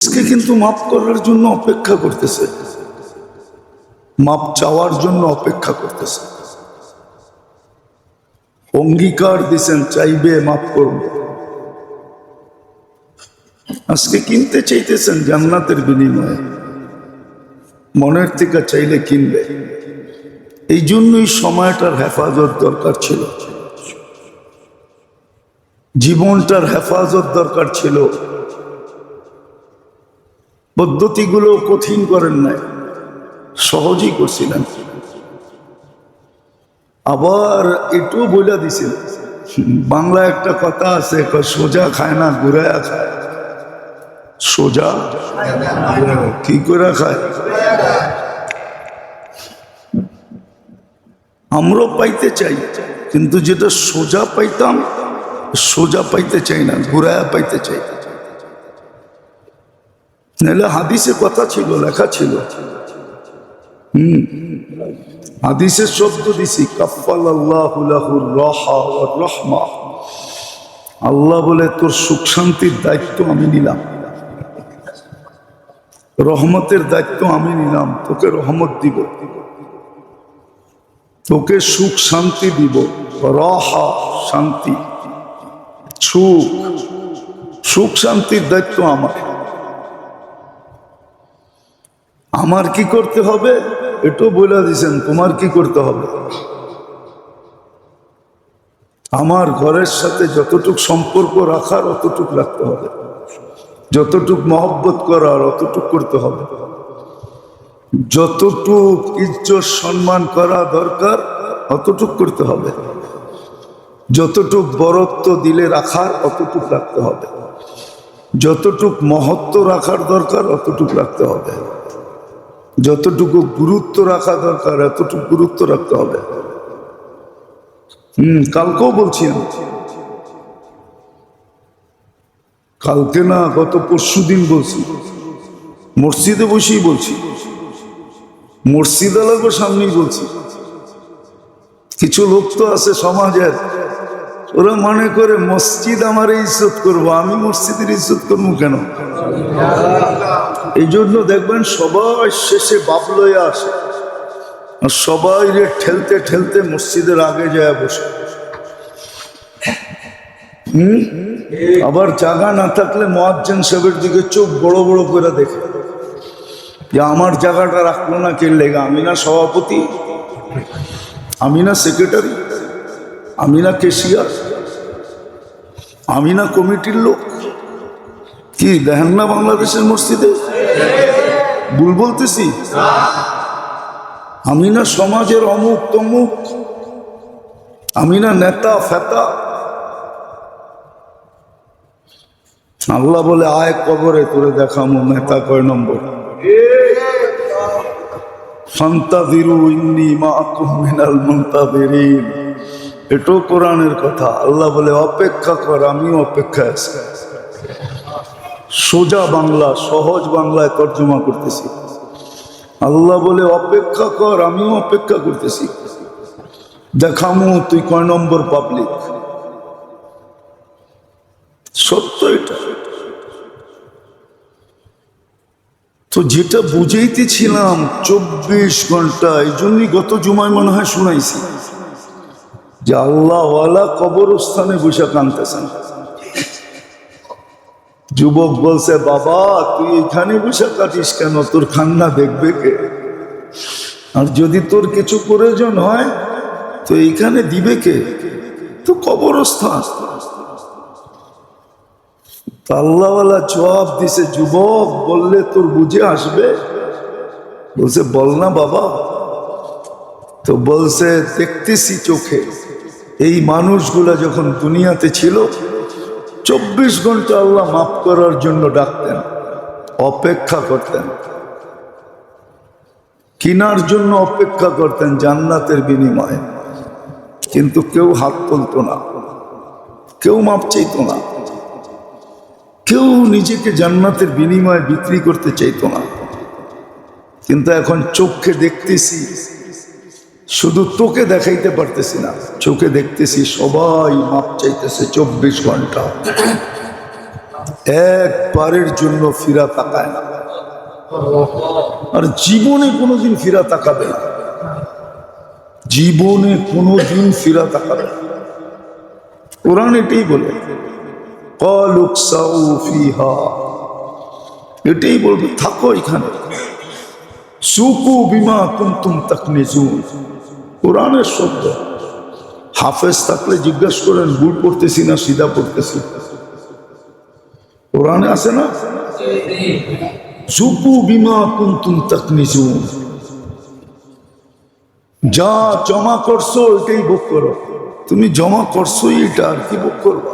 আজকে কিন্তু মাফ করার জন্য অপেক্ষা করতেছে। মাপ চাওয়ার জন্য অপেক্ষা করতেছে। অঙ্গীকার দিছেন, চাইবে মাফ করবে আজকে কিনতে চাইতেছেন জান্নাতের বিনিময়ে। মনের থেকে চাইলে কিনবে। এই জন্যই সময়টার হেফাজত দরকার ছিল। জীবনটার হেফাজত দরকার ছিল। পদ্ধতিগুলো কঠিন করেন নাই, সহজই করছিলেন। আবার এটুও বলে দিছিল বাংলা একটা কথা আছে সোজা খায় না ঘুরায়া খায়। সোজা? কি করে খায়? আমরাও পাইতে চাই, কিন্তু যেটা সোজা পাইতাম, সোজা পাইতে চাই না ঘুরায়া পাইতে চাই। নাহলে হাদিসে কথা ছিল, লেখা ছিল। হুম। হাদিসের শব্দ দিছি কাফাল আল্লাহ রহা ও রহমা। আল্লাহ বলে, তোর সুখ শান্তির দায়িত্ব আমি নিলাম। রহমতের দায়িত্ব আমি নিলাম, তোকে রহমত দিব। তোকে সুখ শান্তি দিব, রহা শান্তি। সুখ সুখ শান্তির দায়িত্ব আমার। আমার কি করতে হবে? এটাও বলে দিছেন, তোমার কি করতে হবে? আমার ঘরের সাথে যতটুক সম্পর্ক রাখার, অতটুক রাখতে হবে। যতটুক মহব্বত করার, অতটুক করতে হবে। যতটুক ইজ্জত, সম্মান করা দরকার, অতটুক করতে হবে। যতটুক বরত্ব দিলে রাখার, অতটুক রাখতে হবে। যতটুক মহত্ব রাখার দরকার, অতটুক রাখতে হবে। যতটুকু গুরুত্ব রাখা দরকার, এতটুকু গুরুত্ব রাখতে হবে। হম, কালকেও বলছি আমি কালকে না, গত পরশু দিন বলছি। মসজিদে বসেই বলছি। মসজিদ আলাগো সামনেই বলছি। কিছু লোক তো আছে সমাজের। ওরা মনে করে, মসজিদ আমার ইজ্জত করব, আমি মসজিদের ইজ্জত করব কেন? এই জন্য দেখবেন সবাই শেষে বাবলয়ে আসে। আর সবাই রে ঠেলতে ঠেলতে মসজিদের আগে যায় বসে। হুম? আবার জায়গা না থাকলে মোয়াজ্জেন সাহেবের দিকে চোখ বড় বড় করে দেখে। যে আমার জায়গাটা রাখল না কে লেগা? আমি না সভাপতি? আমি না সেক্রেটারি? আমি না কেশিয়ার? আমি না কমিটির লোক? কি দেখেন না বাংলাদেশের মসজিদে? ভুল বলতেছি? আমি না সমাজের অমুক তমুক, আমি না নেতা ফেতা। আল্লাহ বলে, আয় কবরে, তোরে দেখামো নেতা কয় নম্বর? ইন্নি এটাও কোরআনের কথা। আল্লাহ বলে, অপেক্ষা কর, আমিও অপেক্ষায় আছি। সোজা বাংলা, সহজ বাংলায় তর্জমা করতেছি। আল্লাহ বলে, অপেক্ষা কর, আমিও অপেক্ষা করতেছি। দেখামু, তুই কয় নম্বর পাবলিক সত্য এটা। তো যেটা বুঝাইতেছিলাম, চব্বিশ ঘণ্টা এই জন্যই গত জুমায় মনে হয় শুনাইছি। যে আল্লাহওয়ালা কবরস্থানে বসে কানতেছেন যুবক বলছে, বাবা, তুই এখানে বসে কাটিস কেন? তোর খান্না দেখবে কে? আর যদি তোর কিছু প্রয়োজন হয়, তো এইখানে দিবে কে? তো কবরস্থান। তো আল্লাহওয়ালা জবাব দিছে, যুবক, বললে তোর বুঝে আসবে। বলছে, বল না বাবা। তো বলছে, দেখতেছি চোখে। এই মানুষগুলা যখন দুনিয়াতে ছিল চব্বিশ ঘণ্টা আল্লাহ মাফ করার জন্য ডাকতেন, অপেক্ষা করতেন। কিনার জন্য অপেক্ষা করতেন জান্নাতের বিনিময়ে। কিন্তু কেউ হাত তুলতো না, কেউ মাপ চাইতো না। কেউ নিজেকে জান্নাতের বিনিময়ে বিক্রি করতে চাইতো না। কিন্তু এখন চোখে দেখতেছি শুধু তোকে দেখাইতে পারতেছি না, চোখে দেখতেছি সবাই মাপ চাইতেছে চব্বিশ ঘণ্টা। একবারের জন্য ফিরা তাকায় না। আর জীবনে কোনোদিন ফিরা তাকাবে না। জীবনে কোনোদিন ফিরা তাকাবে কোরআন এটাই বলে এটাই বলবে, থাকো এখানে। সুকু বিমা কুন্তুম তাকনিজুন। কোরআনের শব্দ। হাফেজ থাকলে জিজ্ঞেস করেন, ভুল পড়তেছি না, সিধা পড়তেছি? কোরআনে আছে না? সুকু বিমা কুন্তুম তাকনিজুন। যা জমা করছ এটাই ভোগ করো। তুমি জমা করছ এটা, আর কি ভোগ করবা?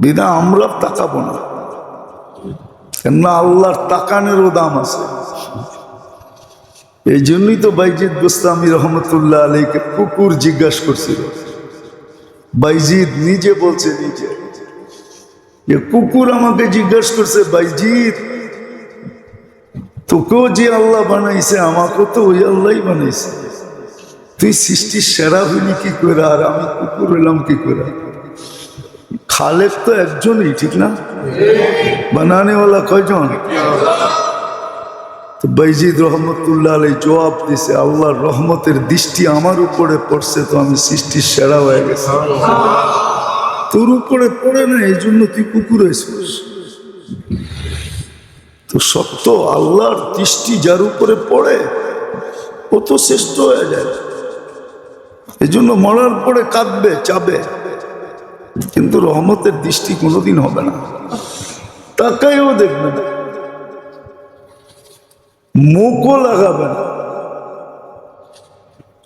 বিনা আমরা তাকাবো না। কেননা আল্লাহর তাকানেরও দাম আছে। এই জন্যই তো বাইজিদ গোস্তামি রহমতুল্লাহ আলীকে কুকুর জিজ্ঞাসা করছিল। বাইজিদ নিজে বলছে, নিজে। যে কুকুর আমাকে জিজ্ঞাসা করছে, বাইজিদ, তোকেও যে আল্লাহ বানাইছে, আমাকেও তো ওই আল্লাহ বানাইছে। তুই সৃষ্টির সেরা হইলি কি করে, আর আমি কুকুর হইলাম কি করে? খালেক তো একজনই, ঠিক না? বানানেওয়ালা কয়জন? তো বাইজিদ রহমতুল্লাহ আলাই জবাব দিছে আল্লাহর রহমতের দৃষ্টি আমার উপরে পড়ছে তো আমি সৃষ্টির সেরা হয়ে গেছি। তোর উপরে পড়ে না, এই জন্য তুই কুকুর হয়েছিস তো সত্য, আল্লাহর দৃষ্টি যার উপরে পড়ে, ও তো শ্রেষ্ঠ হয়ে যায়। এই জন্য মরার পরে কাঁদবে, চাবে। কিন্তু রহমতের দৃষ্টি কোনোদিন হবে না। তাকাইও দেখবে না। মুখও লাগাবে না।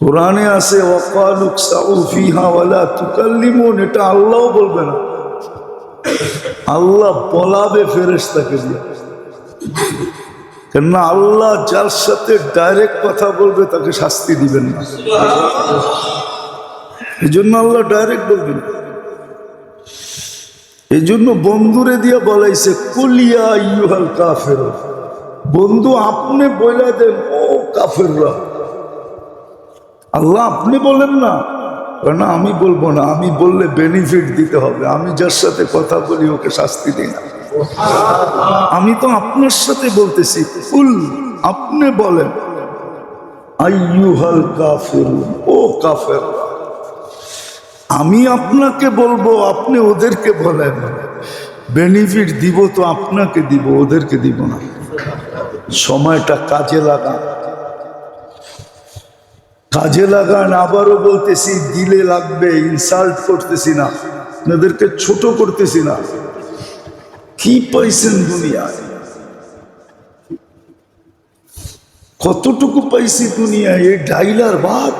কোরআনে আছে, ওয়াকালুক ফিহা এটা আল্লাহও বলবে না। আল্লাহ বলাবে ফেরেশতাকে দিয়ে। কেননা আল্লাহ যার সাথে ডাইরেক্ট কথা বলবে, তাকে শাস্তি দিবেন না। এই জন্য আল্লাহ ডাইরেক্ট বলবেন এই জন্য বন্ধুরে দিয়ে বলাইছে কুলিয়া ইউহাল কাফের বন্ধু, আপনি বইলা দেন, ও কাফেররা। আল্লাহ আপনি বলেন না। না, আমি বলব না, আমি বললে বেনিফিট দিতে হবে। আমি যার সাথে কথা বলি, ওকে শাস্তি দিই না। আমি তো আপনার সাথে বলতেছি। ফুল আপনি বলেন। কাফের, ও কাফের আমি আপনাকে বলব, আপনি ওদেরকে বলেন। বেনিফিট দিব তো আপনাকে দিব, ওদেরকে দিব না। সময়টা কাজে লাগান। কাজে লাগান, আবারও বলতেছি, দিলে লাগবে ইনসাল্ট করতেছি না। আপনাদেরকে ছোট করতেছি না। কি পাইছেন দুনিয়ায়? কতটুকু পাইছি দুনিয়ায়? এই ডাইলার ভাত?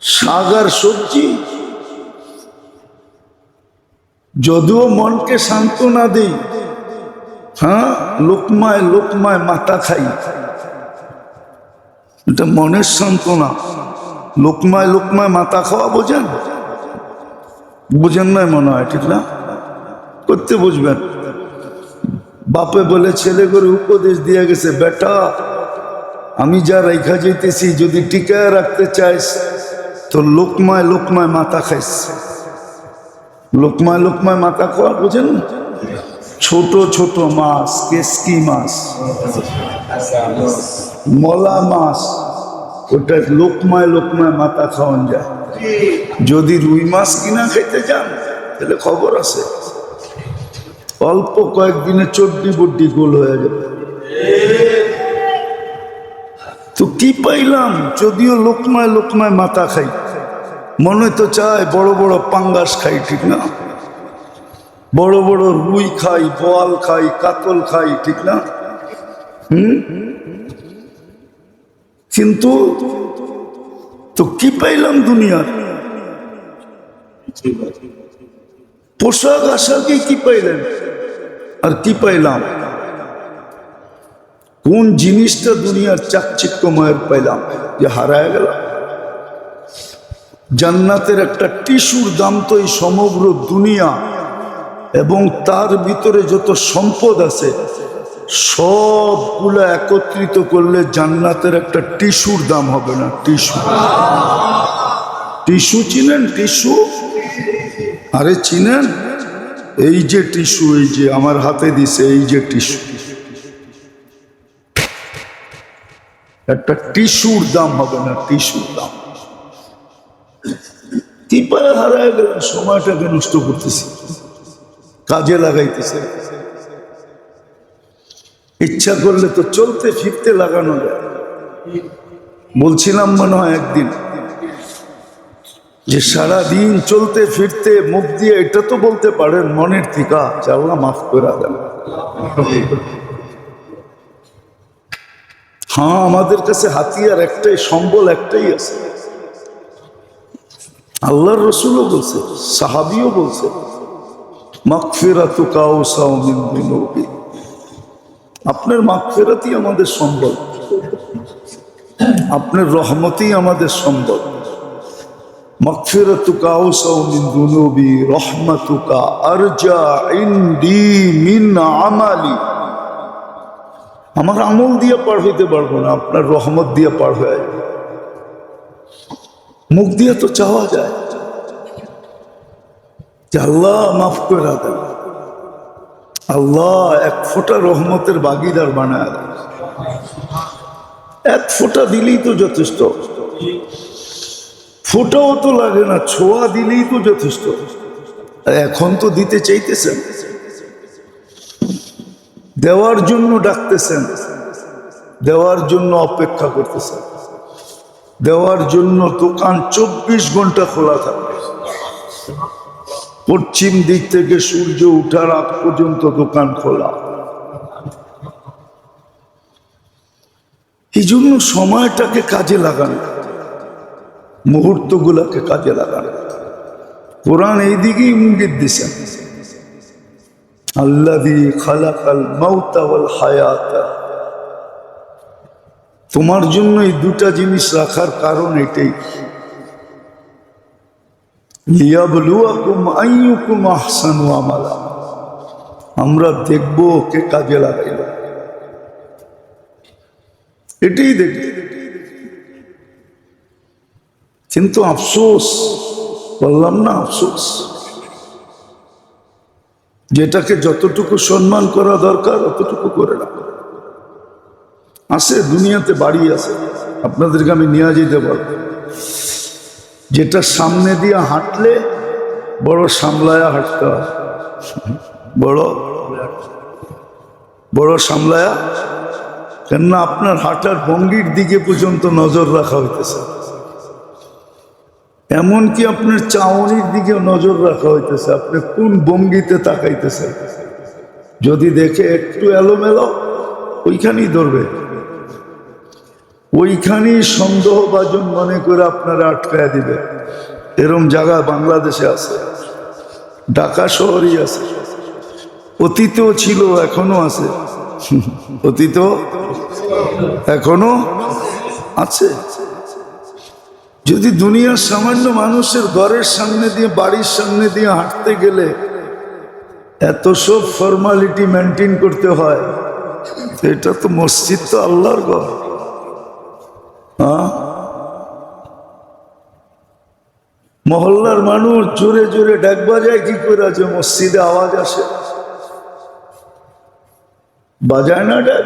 সাগার সবজি? যদিও মনকে সান্ত্বনা দেই হ্যাঁ? লোকমায় লোকমায় মাথা খাই। এটা মনের সান্ত্বনা। লোকমায় লোকমায় মাথা খাওয়া বোঝেন? বোঝেন নাই মনে হয়, ঠিক না? করতে বুঝবেন। বাপে বলে, ছেলে করে উপদেশ দিয়ে গেছে, বেটা, আমি যা রেখা যেতেছি যদি টিকায় রাখতে চাইস, তো লোকমায় লোকমায় মাথা খাইস। লোকমায় লোকমায় মাথা খাওয়া বুঝেন? ছোট ছোট মাছ, কেসকি মাছ, মলা মাছ, ওটা লোকমায় লোকমায় মাথা খাওয়ান যায়। যদি রুই মাছ কিনা খেতে যান, তাহলে খবর আছে। অল্প কয়েকদিনে চড্ডি বড্ডি গোল হয়ে যাবে। তো কি পাইলাম? যদিও লোকমায় লোকমায় মাথা খাই, মনে তো চায় বড় বড় পাঙ্গাস খাই, ঠিক না? বড় বড় রুই খাই, বোয়াল খাই, কাতল খাই, ঠিক না? হুম? কিন্তু তো কি পাইলাম দুনিয়ার? পোশাক আশাকে কি পাইলেন? আর কি পাইলাম? কোন জিনিসটা দুনিয়ার চাকচিক্যময়ের পাইলাম? যে হারায় গেল। জান্নাতের একটা টিস্যুর দাম তো এই সমগ্র দুনিয়া এবং তার ভিতরে যত সম্পদ আছে, সবগুলো একত্রিত করলে জান্নাতের একটা টিস্যুর দাম হবে না, টিস্যু। টিস্যু চিনেন, টিস্যু? আরে চিনেন? এই যে টিস্যু, এই যে আমার হাতে দিছে, এই যে টিস্যু। একটা টিস্যুর দাম হবে না, টিস্যুর দাম। টিপায় হারায় গেলেন সময়টাকে নষ্ট করতেছি। কাজে লাগাইতেছে। ইচ্ছা করলে তো চলতে ফিরতে লাগানো যায়। বলছিলাম মনে হয় একদিন যে সারা দিন চলতে ফিরতে মুখ দিয়ে এটা তো বলতে পারেন, মনের থিকা চাল্লা মাফ করে দেন। হ্যাঁ আমাদের কাছে হাতিয়ার একটাই, সম্বল একটাই আছে। আল্লাহর রসুলও বলছে, সাহাবিও বলছে। আপনার মাগফিরাতই আমাদের সম্বল। আপনার রহমতই আমাদের সম্বল। দুনুবি আরজা আমালি। আমার আমল দিয়ে পার হইতে পারব না, আপনার রহমত দিয়ে পার হয়ে মুখ দিয়ে তো চাওয়া যায়। যে আল্লাহ মাফ করে দেন। আল্লাহ এক ফোঁটা রহমতের বাগিদার বানায় এক ফোঁটা দিলেই তো যথেষ্ট। ফোঁটাও তো লাগে না, ছোঁয়া দিলেই তো যথেষ্ট। আর এখন তো দিতে চাইতেছেন। দেওয়ার জন্য ডাকতেছেন। দেওয়ার জন্য অপেক্ষা করতেছেন। দেওয়ার জন্য দোকান চব্বিশ ঘণ্টা খোলা থাকবে পশ্চিম দিক থেকে সূর্য উঠার আগ পর্যন্ত দোকান খোলা। এই জন্য সময়টাকে কাজে লাগান। মুহূর্তগুলোকে কাজে লাগান। কোরআন এই দিকেই ইঙ্গিত দিছেন আল্লাদি খালাকাল মাউতাওয়াল হায়াত। তোমার জন্য এই দুটা জিনিস রাখার কারণ এটাই। আমরা দেখব কে কাজে লাগাইল। এটাই দেখব। কিন্তু আফসোস, বললাম না আফসোস। যেটাকে যতটুকু সম্মান করা দরকার, অতটুকু করে না আছে, দুনিয়াতে বাড়ি আছে। আপনাদেরকে আমি নিয়ে যেতে পারব। যেটা সামনে দিয়ে হাঁটলে বড় সামলায়া হাঁটতে হয়। বড় বড় সামলায়া, কেননা আপনার হাঁটার ভঙ্গির দিকে পর্যন্ত নজর রাখা হইতেছে। এমনকি আপনার চাউনির দিকে নজর রাখা হইতেছে, আপনি কোন ভঙ্গিতে তাকাইতেছেন। যদি দেখে একটু এলোমেলো, ওইখানেই ধরবে। ওইখানেই সন্দেহভাজন মনে করে আপনারা আটকায় দিবে। এরম জায়গা বাংলাদেশে আছে, ঢাকা শহরই আছে। অতীতও ছিল, এখনও আছে। অতীত এখনও আছে। যদি দুনিয়ার সামান্য মানুষের ঘরের সামনে দিয়ে, বাড়ির সামনে দিয়ে হাঁটতে গেলে এত সব ফর্মালিটি মেনটেন করতে হয়, এটা তো মসজিদ তো আল্লাহর ঘর। মহল্লার মানুষ জোরে জোরে ডাক বাজায়, কি করে আছে? মসজিদে আওয়াজ আসে। বাজায় না ডাক?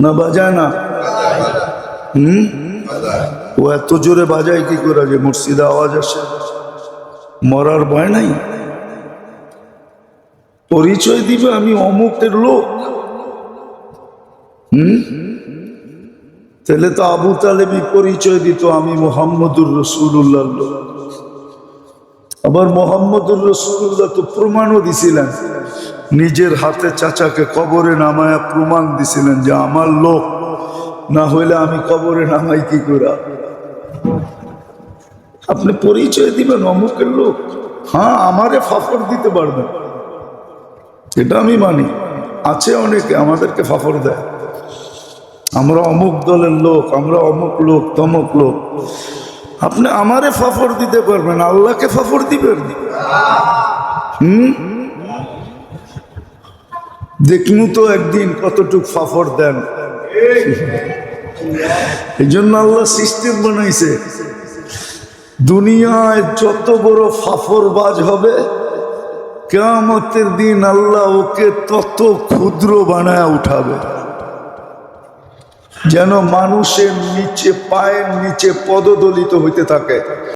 না বাজায় না? হুম? ও এত জোরে বাজায়, কি করে আছে? মসজিদে আওয়াজ আসে। মরার ভয় নাই? পরিচয় দিবে আমি অমুকের লোক। হুম? তাহলে তো আবু তালেবি পরিচয় দিত, আমি মোহাম্মদুর রসুল্লাহ আবার মোহাম্মদুর রসুল্লাহ তো প্রমাণও দিছিলেন। নিজের হাতে চাচাকে কবরে নামায়া প্রমাণ দিছিলেন যে আমার লোক, না হইলে আমি কবরে নামাই কি করে আপনি পরিচয় দিবেন অমুকের লোক। হ্যাঁ আমারে ফাফর দিতে পারবেন। এটা আমি মানি। আছে অনেকে আমাদেরকে ফাফর দেয়। আমরা অমুক দলের লোক, আমরা অমুক লোক, তমুক লোক। আপনি আমারে ফাফর দিতে পারবেন, আল্লাহকে ফাফর দিবেন? হুম? দেখনু তো একদিন কতটুক ফাফর দেন। এই জন্য আল্লাহ সিস্টেম বানাইছে। দুনিয়ায় যত বড় ফাফরবাজ হবে, কেয়ামতের দিন আল্লাহ ওকে তত ক্ষুদ্র বানায় উঠাবে। যেন মানুষের নিচে পায়ের নিচে পদদলিত হইতে থাকে।